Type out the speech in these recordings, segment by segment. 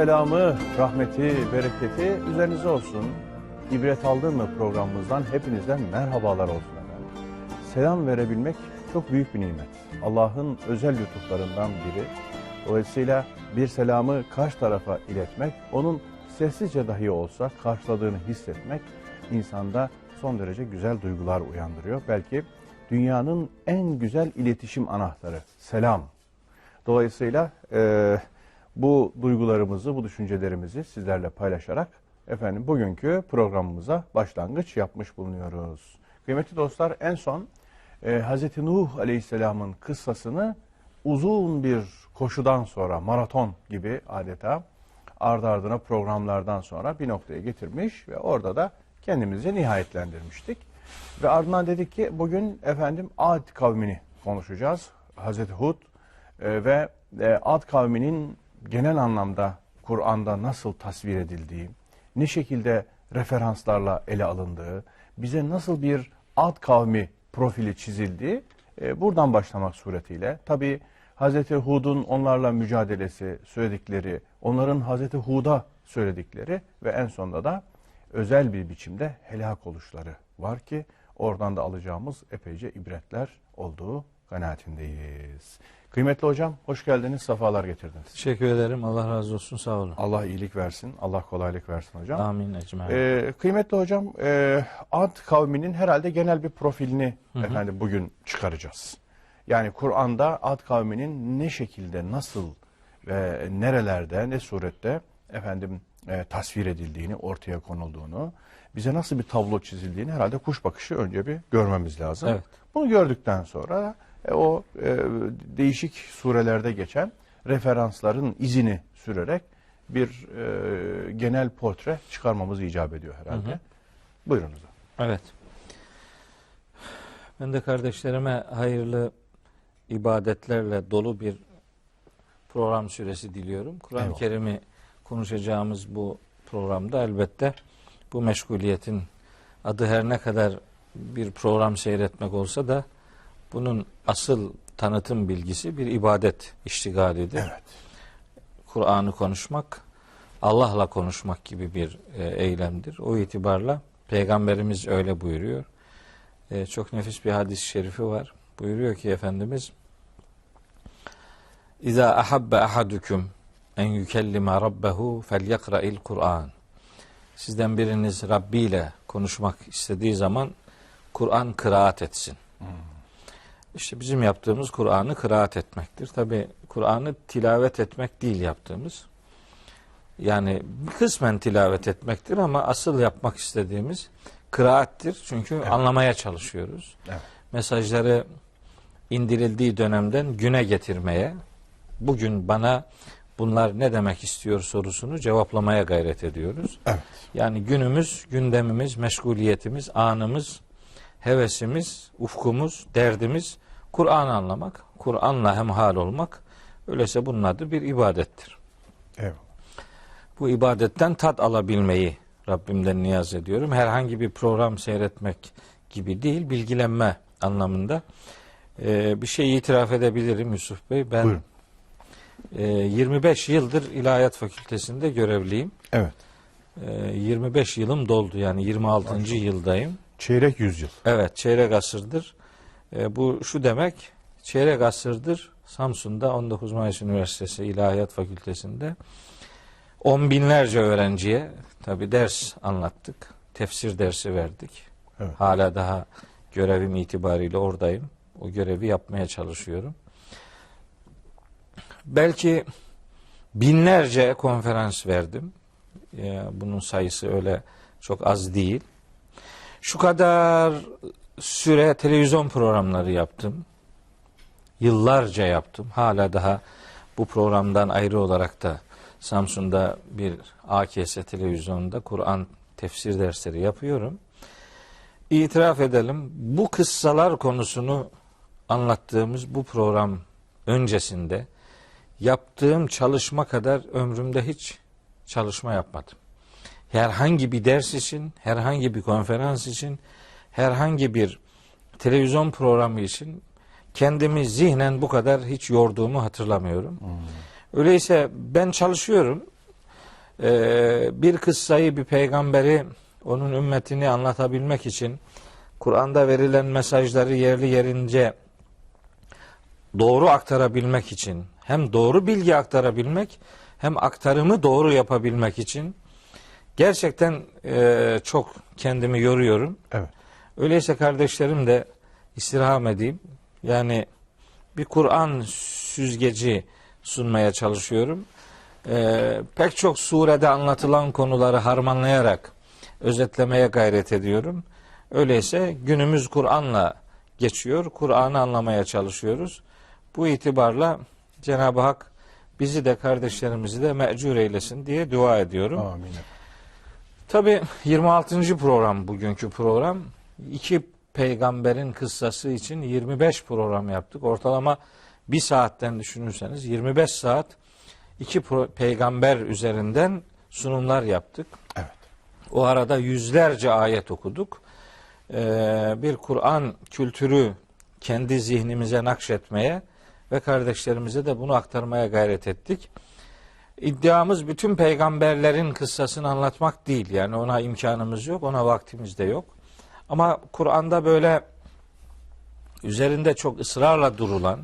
Selamı, rahmeti, bereketi üzerinize olsun. İbret aldın mı programımızdan hepinizden merhabalar olsun efendim. Selam verebilmek çok büyük bir nimet. Allah'ın özel lütuflarından biri. Dolayısıyla bir selamı karşı tarafa iletmek, onun sessizce dahi olsa karşıladığını hissetmek insanda son derece güzel duygular uyandırıyor. Belki dünyanın en güzel iletişim anahtarı selam. Dolayısıyla e, bu duygularımızı, bu düşüncelerimizi sizlerle paylaşarak efendim bugünkü programımıza başlangıç yapmış bulunuyoruz. Kıymetli dostlar en son e, Hz. Nuh Aleyhisselam'ın kıssasını uzun bir koşudan sonra maraton gibi adeta ardı ardına programlardan sonra bir noktaya getirmiş ve orada da kendimizi nihayetlendirmiştik. Ve ardından dedik ki bugün efendim Ad kavmini konuşacağız. Hazreti Hud e, ve e, Ad kavminin genel anlamda Kur'an'da nasıl tasvir edildiği, ne şekilde referanslarla ele alındığı, bize nasıl bir Ad kavmi profili çizildiği e, buradan başlamak suretiyle. Tabi Hazreti Hud'un onlarla mücadelesi, söyledikleri, onların Hazreti Hud'a söyledikleri ve en sonunda da özel bir biçimde helak oluşları var ki oradan da alacağımız epeyce ibretler olduğu kanaatindeyiz. Kıymetli hocam hoş geldiniz, sefalar getirdiniz. Teşekkür ederim. Allah razı olsun. Sağ olun. Allah iyilik versin, Allah kolaylık versin hocam. Amin ecmaîn. Ee, kıymetli hocam, e, Ad kavminin herhalde genel bir profilini efendim bugün çıkaracağız. Yani Kur'an'da Ad kavminin ne şekilde, nasıl ve nerelerde, ne surette efendim e, tasvir edildiğini, ortaya konulduğunu, bize nasıl bir tablo çizildiğini herhalde kuş bakışı önce bir görmemiz lazım. Evet. Bunu gördükten sonra e, o e, değişik surelerde geçen referansların izini sürerek bir e, genel portre çıkarmamız icap ediyor herhalde. Buyurunuz. Evet. Ben de kardeşlerime hayırlı ibadetlerle dolu bir program süresi diliyorum. Kur'an-ı. Kerim'i konuşacağımız bu programda elbette bu meşguliyetin adı her ne kadar bir program seyretmek olsa da bunun asıl tanıtım bilgisi bir ibadet iştigalidir. Evet. Kur'an'ı konuşmak, Allah'la konuşmak gibi bir e, eylemdir. O itibarla Peygamberimiz öyle buyuruyor. E, çok nefis bir hadis-i şerifi var. Buyuruyor ki Efendimiz İza ahabbe ahadukum en yukellime rabbehu felyakra'il Kur'an. Sizden biriniz Rabbi ile konuşmak istediği zaman Kur'an kıraat etsin. İşte bizim yaptığımız Kur'an'ı kıraat etmektir. Tabi Kur'an'ı tilavet etmek değil yaptığımız. Yani kısmen tilavet etmektir ama asıl yapmak istediğimiz kıraattir. Çünkü anlamaya çalışıyoruz. Evet. Mesajları indirildiği dönemden güne getirmeye, bugün bana bunlar ne demek istiyor sorusunu cevaplamaya gayret ediyoruz. Evet. Yani günümüz, gündemimiz, meşguliyetimiz, anımız, hevesimiz, ufkumuz, derdimiz Kur'an'ı anlamak, Kur'an'la hemhal olmak. Öyleyse bunun adı bir ibadettir. Eyvallah. Bu ibadetten tat alabilmeyi Rabbimden niyaz ediyorum. Herhangi bir program seyretmek gibi değil, bilgilenme anlamında. Ee, bir şey itiraf edebilirim Yusuf Bey. Ben Buyurun. e, 25 yıldır İlahiyat Fakültesinde görevliyim. Evet. E, 25 yılım doldu yani 26. yıldayım. Çeyrek yüzyıl. Evet, çeyrek asırdır. E, bu şu demek, çeyrek asırdır Samsun'da 19 Mayıs Üniversitesi İlahiyat Fakültesi'nde on binlerce öğrenciye tabi ders anlattık, tefsir dersi verdik. Evet. Hala daha görevim itibariyle oradayım. O görevi yapmaya çalışıyorum. Belki binlerce konferans verdim. Ya, bunun sayısı öyle çok az değil. Şu kadar süre televizyon programları yaptım. Yıllarca yaptım. Hala daha bu programdan ayrı olarak da Samsun'da bir AKS televizyonunda Kur'an tefsir dersleri yapıyorum. İtiraf edelim bu kıssalar konusunu anlattığımız bu program öncesinde yaptığım çalışma kadar ömrümde hiç çalışma yapmadım herhangi bir ders için, herhangi bir konferans için, herhangi bir televizyon programı için kendimi zihnen bu kadar hiç yorduğumu hatırlamıyorum. Öyleyse ben çalışıyorum. Ee, bir kıssayı, bir peygamberi, onun ümmetini anlatabilmek için Kur'an'da verilen mesajları yerli yerince doğru aktarabilmek için hem doğru bilgi aktarabilmek hem aktarımı doğru yapabilmek için gerçekten e, çok kendimi yoruyorum. Evet. Öyleyse kardeşlerim de istirham edeyim. Yani bir Kur'an süzgeci sunmaya çalışıyorum. Ee, pek çok surede anlatılan konuları harmanlayarak özetlemeye gayret ediyorum. Öyleyse günümüz Kur'an'la geçiyor. Kur'an'ı anlamaya çalışıyoruz. Bu itibarla Cenab-ı Hak bizi de kardeşlerimizi de mecur eylesin diye dua ediyorum. Amin. Tabi 26. program bugünkü program. İki peygamberin kıssası için 25 program yaptık. Ortalama bir saatten düşünürseniz 25 saat iki peygamber üzerinden sunumlar yaptık. Evet. O arada yüzlerce ayet okuduk. Ee, bir Kur'an kültürü kendi zihnimize nakşetmeye ve kardeşlerimize de bunu aktarmaya gayret ettik. İddiamız bütün peygamberlerin kıssasını anlatmak değil. Yani ona imkanımız yok, ona vaktimiz de yok. Ama Kur'an'da böyle üzerinde çok ısrarla durulan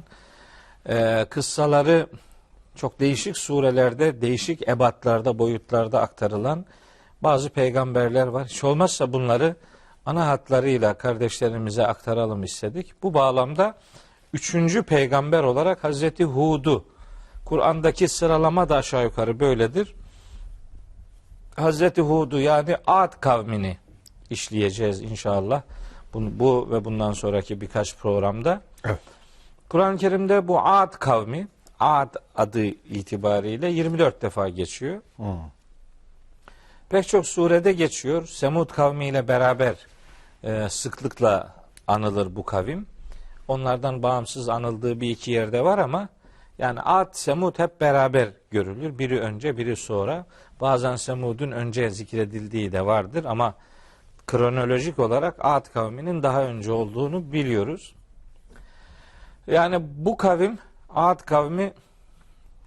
e, kıssaları çok değişik surelerde, değişik ebatlarda, boyutlarda aktarılan bazı peygamberler var. Hiç olmazsa bunları ana hatlarıyla kardeşlerimize aktaralım istedik. Bu bağlamda üçüncü peygamber olarak Hazreti Hud'u Kur'an'daki sıralama da aşağı yukarı böyledir. Hazreti Hud'u yani Ad kavmini işleyeceğiz inşallah. Bu, bu ve bundan sonraki birkaç programda. Evet. Kur'an-ı Kerim'de bu Ad kavmi, Ad adı itibariyle 24 defa geçiyor. Hı. Pek çok surede geçiyor. Semud kavmiyle beraber e, sıklıkla anılır bu kavim. Onlardan bağımsız anıldığı bir iki yerde var ama yani Ad, Semud hep beraber görülür. Biri önce, biri sonra. Bazen Semud'un önce zikredildiği de vardır ama kronolojik olarak Ad kavminin daha önce olduğunu biliyoruz. Yani bu kavim, Ad kavmi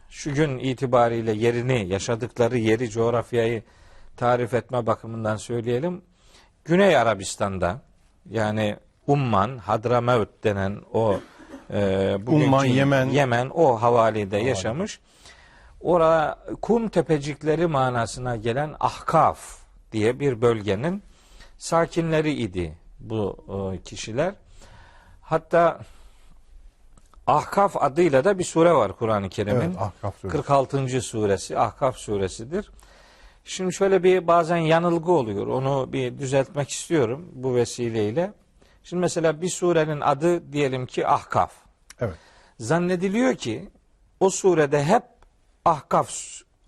şu gün itibariyle yerini, yaşadıkları yeri, coğrafyayı tarif etme bakımından söyleyelim. Güney Arabistan'da yani Umman, Hadramavut denen o e, Umman, Yemen. Yemen o havalide yaşamış. Orada kum tepecikleri manasına gelen Ahkaf diye bir bölgenin sakinleri idi bu e, kişiler. Hatta Ahkaf adıyla da bir sure var Kur'an-ı Kerim'in. Evet, Ahkaf suresi. 46. suresi Ahkaf suresidir. Şimdi şöyle bir bazen yanılgı oluyor. Onu bir düzeltmek istiyorum bu vesileyle. Şimdi mesela bir surenin adı diyelim ki Ahkaf. Evet. Zannediliyor ki o surede hep Ahkaf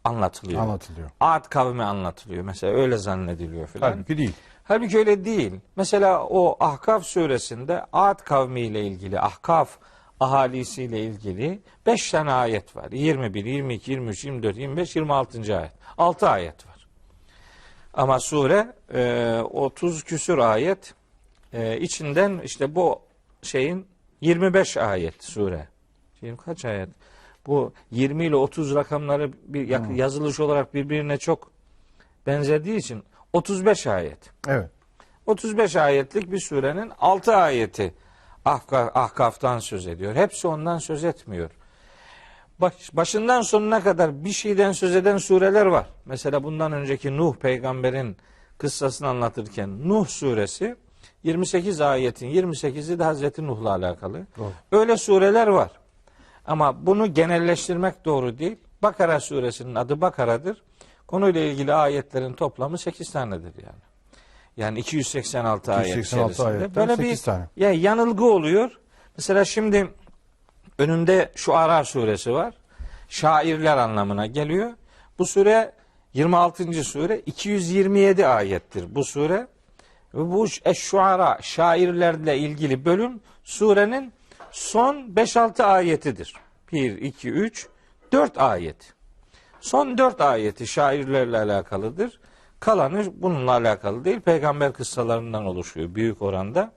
anlatılıyor. Anlatılıyor. Ad kavmi anlatılıyor. Mesela öyle zannediliyor filan. Halbuki değil. Halbuki öyle değil. Mesela o Ahkaf suresinde Ad kavmiyle ilgili, Ahkaf ahalisiyle ilgili 5 tane ayet var. 21, 22, 23, 24, 25, 26. ayet. 6 ayet var. Ama sure e, 30 küsür ayet e, içinden işte bu şeyin 25 ayet sure. Şimdi kaç ayet? Bu 20 ile 30 rakamları bir yak- yazılış olarak birbirine çok benzediği için 35 ayet. Evet. 35 ayetlik bir surenin 6 ayeti Ahka- Ahkaf'tan söz ediyor. Hepsi ondan söz etmiyor. Baş- başından sonuna kadar bir şeyden söz eden sureler var. Mesela bundan önceki Nuh peygamberin kıssasını anlatırken Nuh suresi 28 ayetin 28'i de Hazreti Nuh'la alakalı. Doğru. Öyle sureler var. Ama bunu genelleştirmek doğru değil. Bakara suresinin adı Bakara'dır. Konuyla ilgili ayetlerin toplamı 8 tanedir yani. Yani 286 ayet 286 içerisinde. ayetten Böyle 8 bir tane. ya yanılgı oluyor. Mesela şimdi önünde şu Ara suresi var. Şairler anlamına geliyor. Bu sure 26. sure 227 ayettir bu sure. Ve bu Eş-Şuara şairlerle ilgili bölüm surenin son 5-6 ayetidir. 1, 2, 3, 4 ayet. Son 4 ayeti şairlerle alakalıdır. Kalanı bununla alakalı değil. Peygamber kıssalarından oluşuyor büyük oranda.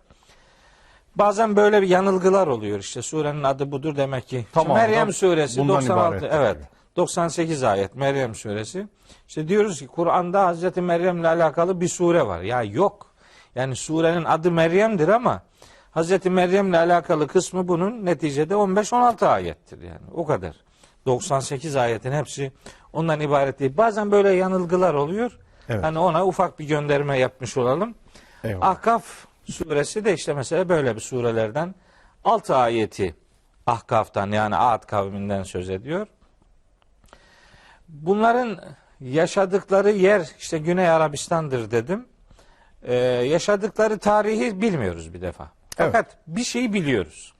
Bazen böyle bir yanılgılar oluyor. İşte surenin adı budur demek ki. Da Meryem suresi bundan 96 ibaret evet. yani. 98 ayet Meryem suresi. İşte diyoruz ki Kur'an'da Hazreti Meryem'le alakalı bir sure var. Ya yok. Yani surenin adı Meryem'dir ama Hazreti Meryem'le alakalı kısmı bunun neticede 15-16 ayettir yani. O kadar. 98 ayetin hepsi ondan ibaret değil. Bazen böyle yanılgılar oluyor. Evet. Hani ona ufak bir gönderme yapmış olalım. Eyvallah. Ahkaf suresi de işte mesela böyle bir surelerden 6 ayeti Ahkaf'tan yani Ad kavminden söz ediyor. Bunların yaşadıkları yer işte Güney Arabistan'dır dedim. Ee, yaşadıkları tarihi bilmiyoruz bir defa. Fakat bir şeyi biliyoruz.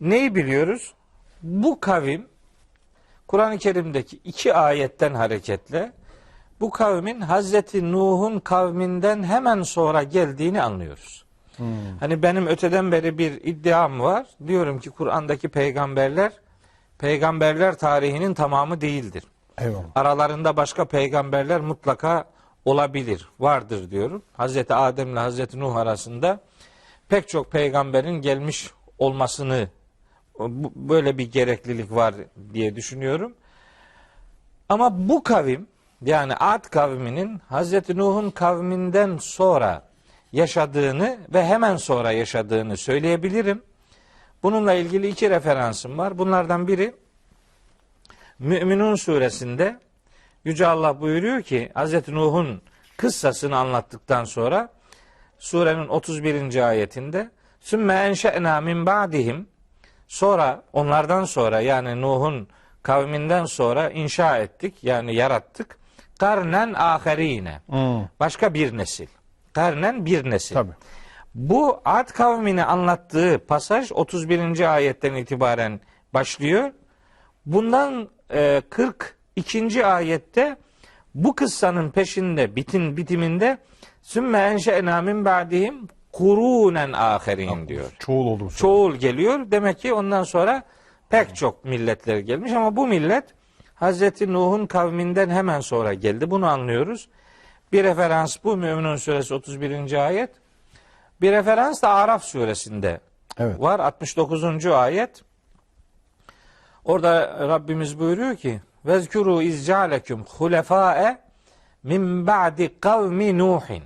Neyi biliyoruz? Bu kavim Kur'an-ı Kerim'deki iki ayetten hareketle bu kavmin Hazreti Nuh'un kavminden hemen sonra geldiğini anlıyoruz. Hani benim öteden beri bir iddiam var. Diyorum ki Kur'an'daki peygamberler peygamberler tarihinin tamamı değildir. Eyvallah. Aralarında başka peygamberler mutlaka olabilir, vardır diyorum. Hazreti Adem ile Hazreti Nuh arasında pek çok peygamberin gelmiş olmasını böyle bir gereklilik var diye düşünüyorum. Ama bu kavim yani Ad kavminin Hazreti Nuh'un kavminden sonra yaşadığını ve hemen sonra yaşadığını söyleyebilirim. Bununla ilgili iki referansım var. Bunlardan biri Müminun suresinde Yüce Allah buyuruyor ki Hazreti Nuh'un kıssasını anlattıktan sonra surenin 31. ayetinde Sümme enşe'na min ba'dihim sonra onlardan sonra yani Nuh'un kavminden sonra inşa ettik yani yarattık karnen aherine Hmm, başka bir nesil. Karnen bir nesil. tabii. Bu Ad kavmini anlattığı pasaj 31. ayetten itibaren başlıyor. Bundan e, 42. ayette bu kıssanın peşinde bitin bitiminde sümme enşe'na min ba'dihim kurunen aherin diyor. Çoğul sefer. Çoğul geliyor. Demek ki ondan sonra pek çok milletler gelmiş ama bu millet Hazreti Nuh'un kavminden hemen sonra geldi. Bunu anlıyoruz. Bir referans bu Müminun suresi 31. ayet. Bir referans da Araf suresinde Evet. var 69. ayet. Orada Rabbimiz buyuruyor ki Vezkuru izcaleküm hulefâe min ba'di kavmi Nuhin.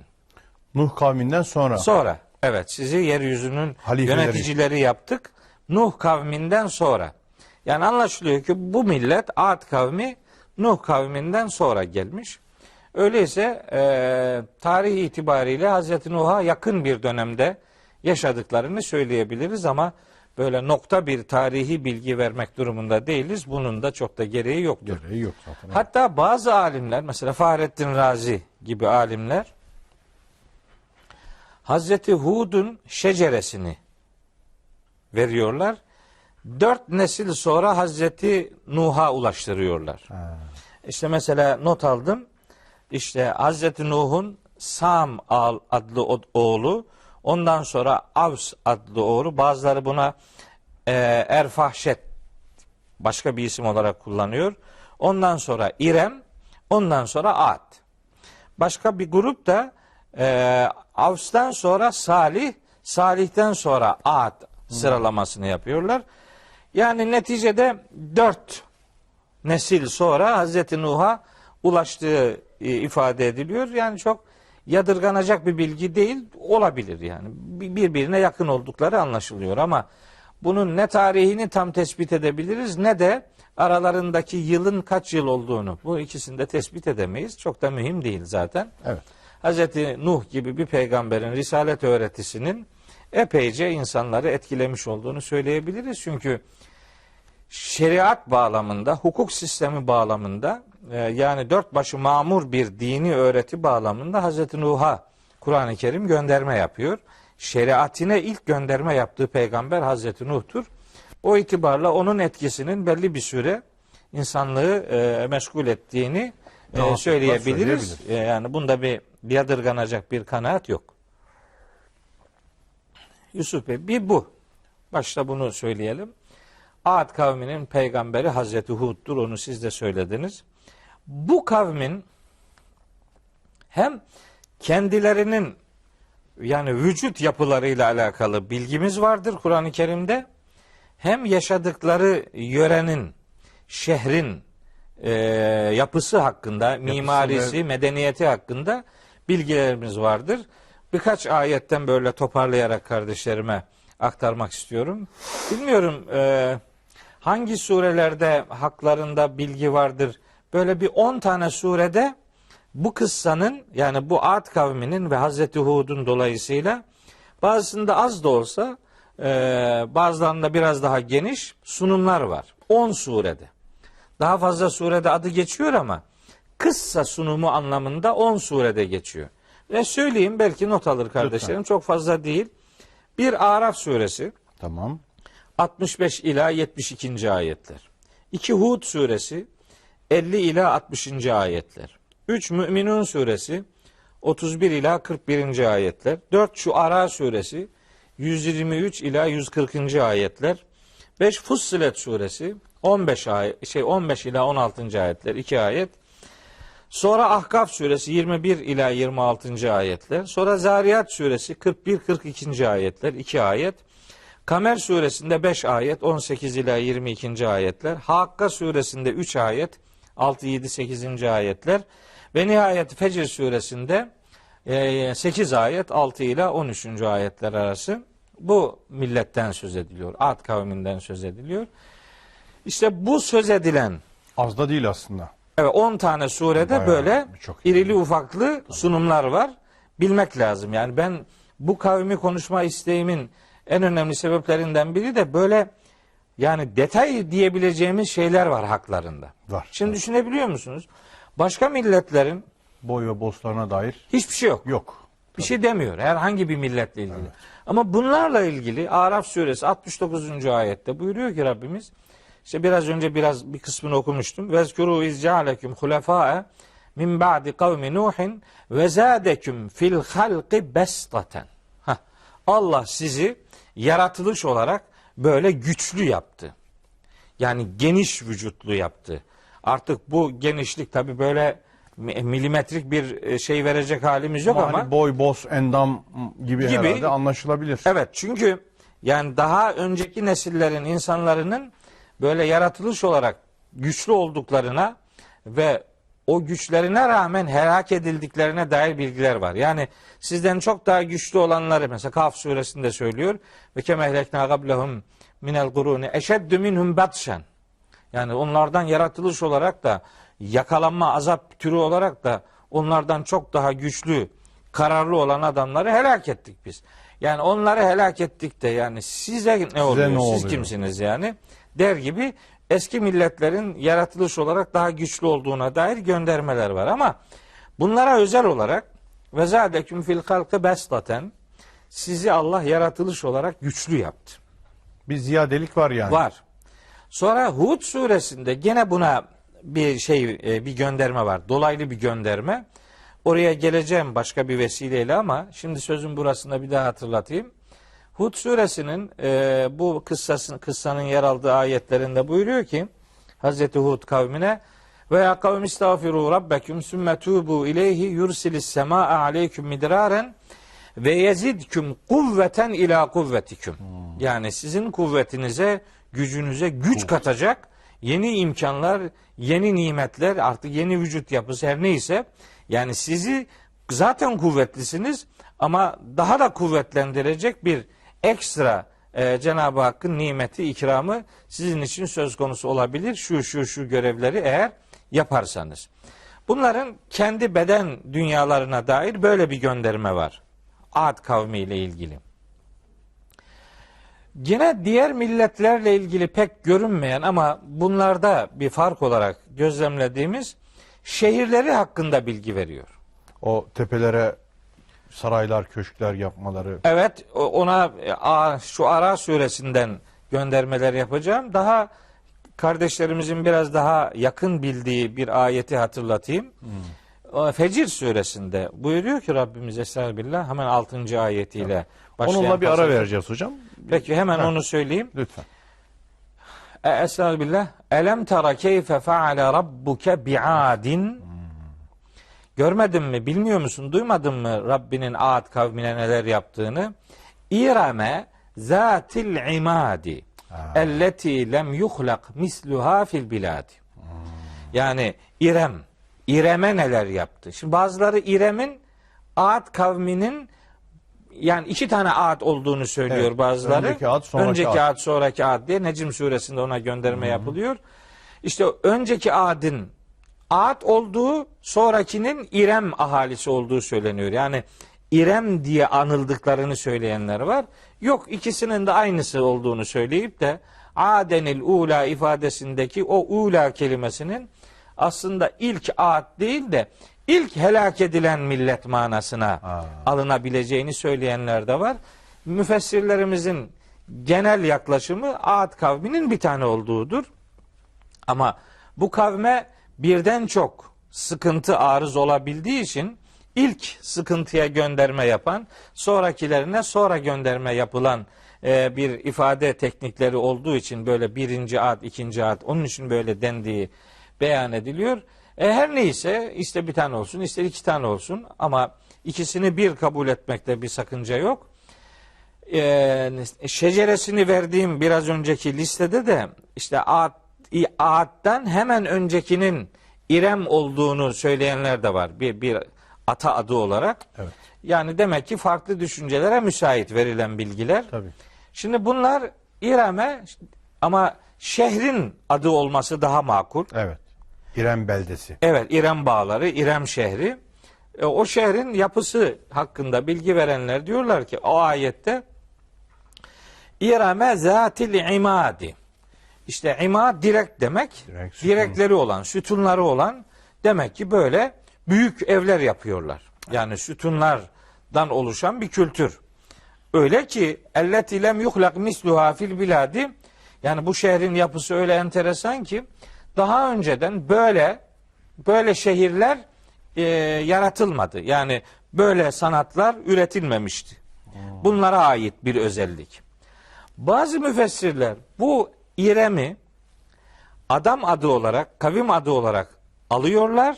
Nuh kavminden sonra. Sonra evet sizi yeryüzünün Halifeleri. yöneticileri yaptık. Nuh kavminden sonra. Yani anlaşılıyor ki bu millet Ad kavmi Nuh kavminden sonra gelmiş. Öyleyse e, tarih itibariyle Hazreti Nuh'a yakın bir dönemde yaşadıklarını söyleyebiliriz ama böyle nokta bir tarihi bilgi vermek durumunda değiliz. Bunun da çok da gereği yoktur. Gereği yok zaten. Hatta bazı alimler mesela Fahrettin Razi gibi alimler Hazreti Hud'un şeceresini veriyorlar. Dört nesil sonra Hazreti Nuh'a ulaştırıyorlar. Ha. İşte mesela not aldım. İşte Hazreti Nuh'un Sam adlı oğlu, ondan sonra Avs adlı oğlu, bazıları buna e, Erfahşet başka bir isim olarak kullanıyor. Ondan sonra İrem, ondan sonra Ad. Başka bir grup da e, Avs'tan sonra Salih, Salih'ten sonra Ad sıralamasını yapıyorlar. Yani neticede dört nesil sonra Hazreti Nuh'a ulaştığı e, ifade ediliyor. Yani çok yadırganacak bir bilgi değil olabilir yani. Bir- Birbirine yakın oldukları anlaşılıyor ama bunun ne tarihini tam tespit edebiliriz ne de aralarındaki yılın kaç yıl olduğunu bu ikisini de tespit edemeyiz. Çok da mühim değil zaten. Evet. Hazreti Nuh gibi bir peygamberin risalet öğretisinin epeyce insanları etkilemiş olduğunu söyleyebiliriz. Çünkü şeriat bağlamında, hukuk sistemi bağlamında yani dört başı mamur bir dini öğreti bağlamında Hazreti Nuh'a Kur'an-ı Kerim gönderme yapıyor. Şeriatine ilk gönderme yaptığı peygamber Hazreti Nuh'tur. O itibarla onun etkisinin belli bir süre insanlığı e, meşgul ettiğini e, söyleyebiliriz. E, yani bunda bir yadırganacak bir kanaat yok. Yusuf Bey bir bu. Başta bunu söyleyelim. Ad kavminin peygamberi Hazreti Hud'dur. Onu siz de söylediniz. Bu kavmin hem kendilerinin yani vücut yapılarıyla alakalı bilgimiz vardır Kur'an-ı Kerim'de. Hem yaşadıkları yörenin, şehrin e, yapısı hakkında, mimarisi, ve- medeniyeti hakkında bilgilerimiz vardır. Birkaç ayetten böyle toparlayarak kardeşlerime aktarmak istiyorum. Bilmiyorum e, hangi surelerde haklarında bilgi vardır. Böyle bir 10 tane surede bu kıssanın yani bu Ad kavminin ve Hazreti Hud'un dolayısıyla bazısında az da olsa e, bazılarında biraz daha geniş sunumlar var. 10 surede. Daha fazla surede adı geçiyor ama kıssa sunumu anlamında 10 surede geçiyor. Ve söyleyeyim belki not alır kardeşlerim çok fazla değil. Bir Araf suresi Tamam. 65 ila 72. ayetler. 2 Hud suresi 50 ila 60. ayetler. 3 Müminun suresi 31 ila 41. ayetler. 4 Şuara suresi 123 ila 140. ayetler. 5 Fussilet suresi 15 ayet şey 15 ila 16. ayetler 2 ayet. Sonra Ahkaf suresi 21 ila 26. ayetler. Sonra Zariyat suresi 41 42. ayetler 2 ayet. Kamer suresinde 5 ayet 18 ila 22. ayetler. Hakka suresinde 3 ayet 6 7 8. ayetler ve nihayet Fecr suresinde 8 ayet 6 ila 13. ayetler arası bu milletten söz ediliyor. Ad kavminden söz ediliyor. İşte bu söz edilen Az da değil aslında. Evet 10 tane surede Bayağı böyle çok irili ufaklı sunumlar var. Bilmek lazım. Yani ben bu kavmi konuşma isteğimin en önemli sebeplerinden biri de böyle yani detay diyebileceğimiz şeyler var haklarında. Var. Şimdi düşünebiliyor musunuz? Başka milletlerin Boy ve boslarına dair hiçbir şey yok. yok. Bir şey demiyor herhangi bir milletle ilgili. Ama bunlarla ilgili Araf suresi 69. ayette buyuruyor ki Rabbimiz işte biraz önce biraz bir kısmını okumuştum. Vezkuru iz cealeküm hulefâe min ba'di kavmi Nuhin ve zâdeküm fil halqi bestaten. Allah sizi yaratılış olarak böyle güçlü yaptı. Yani geniş vücutlu yaptı. Artık bu genişlik tabi böyle mi- milimetrik bir e, şey verecek halimiz yok Ama, ama, hani boy, bos, endam gibi, Gibi. herhalde anlaşılabilir. evet çünkü yani daha önceki nesillerin insanların böyle yaratılış olarak güçlü olduklarına ve o güçlerine rağmen helak edildiklerine dair bilgiler var. Yani sizden çok daha güçlü olanları mesela Kaf suresinde söylüyor ve kemehlekna gablehum minel guruni eşeddü minhum batşen. Yani onlardan yaratılış olarak da yakalanma azap türü olarak da onlardan çok daha güçlü, kararlı olan adamları helak ettik biz. Yani onları helak ettik de yani size ne oluyor? ne Siz oluyor? kimsiniz yani? Der gibi eski milletlerin yaratılış olarak daha güçlü olduğuna dair göndermeler var ama bunlara özel olarak ve zadeküm fil halkı beslaten sizi Allah yaratılış olarak güçlü yaptı. Bir ziyadelik var yani. Var. Sonra Hud suresinde gene buna bir şey e, bir gönderme var. Dolaylı bir gönderme. Oraya geleceğim başka bir vesileyle ama şimdi sözün burasında bir daha hatırlatayım. Hud suresinin e, bu kıssasın, kıssanın yer aldığı ayetlerinde buyuruyor ki Hazreti Hud kavmine ve ya kavmi istağfiru rabbekum sümme tubu ileyhi yursilis semaa aleyküm midraren ve yezidküm kuvveten ila kuvvetikum. Yani sizin kuvvetinize, gücünüze güç katacak yeni imkanlar, yeni nimetler, artık yeni vücut yapısı her neyse yani sizi zaten kuvvetlisiniz ama daha da kuvvetlendirecek bir ekstra e, Cenab-ı Hakk'ın nimeti, ikramı sizin için söz konusu olabilir. Şu şu şu görevleri eğer yaparsanız. Bunların kendi beden dünyalarına dair böyle bir gönderme var. Ad kavmi ile ilgili. Yine diğer milletlerle ilgili pek görünmeyen ama bunlarda bir fark olarak gözlemlediğimiz şehirleri hakkında bilgi veriyor. O tepelere saraylar, köşkler yapmaları. Evet ona e, şu Ara suresinden göndermeler yapacağım. Daha kardeşlerimizin biraz daha yakın bildiği bir ayeti hatırlatayım. O Fecir suresinde buyuruyor ki Rabbimiz Estağfirullah hemen 6. ayetiyle başlayan Onunla bir ara pasaj. vereceğiz hocam. Peki hemen Ha. onu söyleyeyim. Lütfen. E, Estağfirullah. Elem tara keyfe feale rabbuke bi'adin. Görmedin mi, bilmiyor musun, duymadın mı Rabbinin Ad kavmine neler yaptığını? İrame zatil imadi. Elleti lem yuhlak misluha fil biladi. Yani İrem. İrem'e neler yaptı? Şimdi bazıları İrem'in Ad kavminin yani iki tane ad olduğunu söylüyor Evet, bazıları. önceki ad, sonraki önceki ad. ad, sonraki ad diye Necim suresinde ona gönderme yapılıyor. İşte önceki adın ad olduğu, sonrakinin İrem ahalisi olduğu söyleniyor. Yani İrem diye anıldıklarını söyleyenler var. Yok ikisinin de aynısı olduğunu söyleyip de Adenil ula ifadesindeki o ula kelimesinin aslında ilk ad değil de ilk helak edilen millet manasına Aa. alınabileceğini söyleyenler de var. Müfessirlerimizin genel yaklaşımı Ad kavminin bir tane olduğudur. Ama bu kavme birden çok sıkıntı arız olabildiği için ilk sıkıntıya gönderme yapan, sonrakilerine sonra gönderme yapılan e, bir ifade teknikleri olduğu için böyle birinci ad, ikinci ad, onun için böyle dendiği beyan ediliyor. E, her neyse iste bir tane olsun, ister iki tane olsun ama ikisini bir kabul etmekte bir sakınca yok. E, şeceresini verdiğim biraz önceki listede de işte ad, addan hemen öncekinin İrem olduğunu söyleyenler de var. Bir, bir ata adı olarak. Evet. Yani demek ki farklı düşüncelere müsait verilen bilgiler. Tabii. Şimdi bunlar İrem'e ama şehrin adı olması daha makul. Evet. İrem beldesi. Evet İrem bağları, İrem şehri. E, o şehrin yapısı hakkında bilgi verenler diyorlar ki o ayette İrem'e zatil imadi. İşte imad direk demek. Direk, sütun. direkleri olan, sütunları olan demek ki böyle büyük evler yapıyorlar. Yani sütunlardan oluşan bir kültür. Öyle ki elleti lem yuhlak misluha fil biladi yani bu şehrin yapısı öyle enteresan ki daha önceden böyle böyle şehirler e, yaratılmadı. Yani böyle sanatlar üretilmemişti. Bunlara ait bir özellik. Bazı müfessirler bu İrem'i adam adı olarak, kavim adı olarak alıyorlar.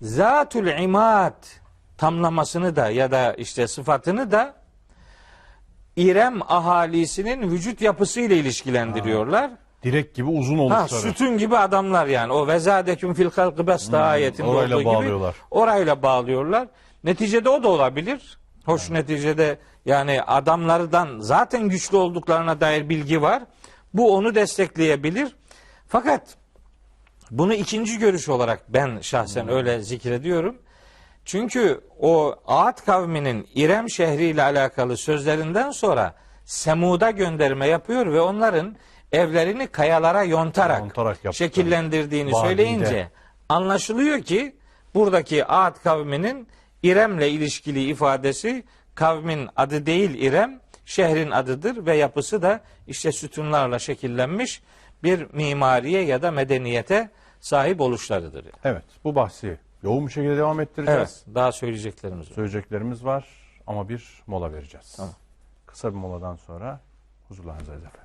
Zatül imad tamlamasını da ya da işte sıfatını da İrem ahalisinin vücut yapısıyla ilişkilendiriyorlar. Direk gibi uzun Ha, oldukları. sütun gibi adamlar yani. O vezadeküm fil halkı besta ayetinde Hmm, orayla olduğu gibi bağlıyorlar. orayla bağlıyorlar. Neticede o da olabilir. Hoş neticede yani adamlardan zaten güçlü olduklarına dair bilgi var. Bu onu destekleyebilir. Fakat bunu ikinci görüş olarak ben şahsen öyle zikrediyorum. Çünkü o Ad kavminin İrem şehriyle alakalı sözlerinden sonra Semud'a gönderme yapıyor ve onların evlerini kayalara yontarak, Yontarak yaptıkları. şekillendirdiğini Vadide. söyleyince anlaşılıyor ki buradaki Ad kavminin İrem'le ilişkili ifadesi kavmin adı değil İrem, şehrin adıdır ve yapısı da işte sütunlarla şekillenmiş bir mimariye ya da medeniyete sahip oluşlarıdır. Evet bu bahsi yoğun bir şekilde devam ettireceğiz. Evet daha söyleyeceklerimiz var. Söyleyeceklerimiz var ama bir mola vereceğiz. Tamam. Kısa bir moladan sonra huzurlarınızdayız efendim.